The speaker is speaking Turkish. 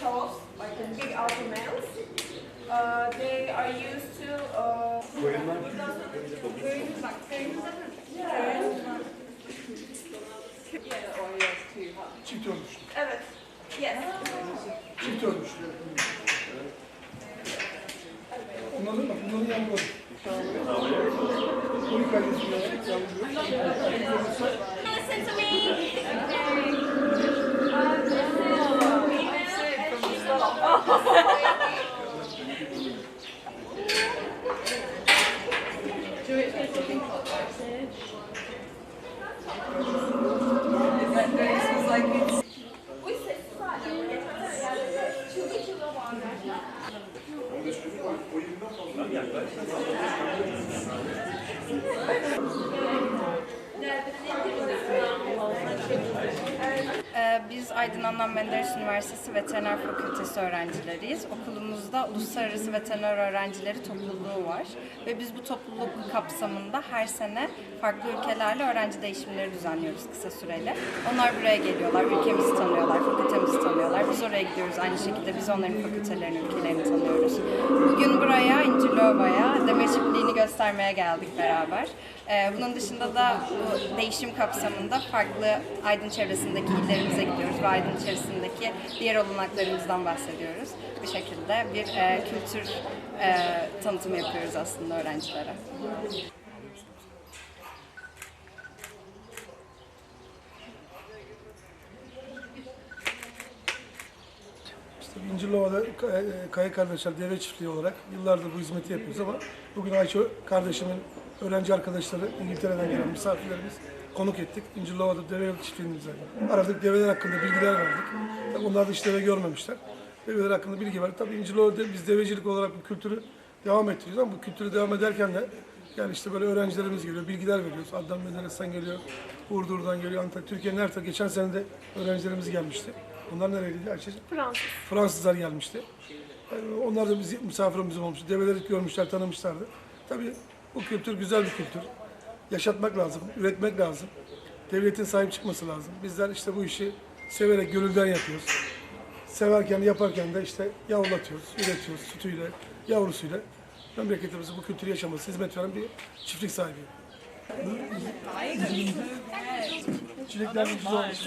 shows, like big alpha males. Uh, they are used to uh, Çift ölmüş. Evet. Yes. Çift ölmüş. Onların bak bunların yavruları. Bunu kaydediyorlar. Listen Bu Biz Aydın Adnan Menderes Üniversitesi Veteriner Fakültesi öğrencileriyiz. Okulumuzda Uluslararası Veteriner Öğrencileri Topluluğu var. Ve biz bu topluluk kapsamında her sene farklı ülkelerle öğrenci değişimleri düzenliyoruz kısa süreli. Onlar buraya geliyorlar, ülkemizi tanıyorlar, fakültemizi tanıyorlar. Biz oraya gidiyoruz aynı şekilde. Biz onların fakültelerini, ülkelerini tanıyoruz. Bugün buraya İncilova'ya demir çiftliğini göstermeye geldik beraber. Ee, Bunun dışında da bu değişim kapsamında farklı Aydın çevresindeki illerimize gidiyoruz ve Aydın içerisindeki diğer olanaklarımızdan bahsediyoruz. Bu şekilde bir e, kültür e, tanıtımı yapıyoruz aslında öğrencilere. İşte İncirlova'da Kaya- Kardeşler Deve Çiftliği olarak yıllardır bu hizmeti yapıyoruz ama bugün Ayça kardeşimin öğrenci arkadaşları İngiltere'den gelen misafirlerimiz konuk ettik. İncirlova'da deve çiftliğimize aradık. Develer hakkında bilgiler verdik. Tabii onlar da hiç deve görmemişler. Develer hakkında bilgi verdik. Tabii İncirlova'da biz devecilik olarak bu kültürü devam ettiriyoruz ama bu kültürü devam ederken de yani işte böyle öğrencilerimiz geliyor, bilgiler veriyoruz. Adnan Menderes'ten geliyor, Burdur'dan geliyor, Antalya, Türkiye'nin her tarafı. Geçen sene de öğrencilerimiz gelmişti. Onlar nereliydi Ayşe'ciğim? Fransız. Fransızlar gelmişti. Yani onlar da bizi misafirimiz olmuştu. Develeri görmüşler, tanımışlardı. Tabii bu kültür güzel bir kültür. Yaşatmak lazım, üretmek lazım. Devletin sahip çıkması lazım. Bizler işte bu işi severek, gönülden yapıyoruz. Severken, yaparken de işte yavrulatıyoruz, üretiyoruz sütüyle, yavrusuyla. Memleketimizi bu kültürü yaşaması, hizmet veren bir çiftlik sahibi. Çilekler güzel olmuş.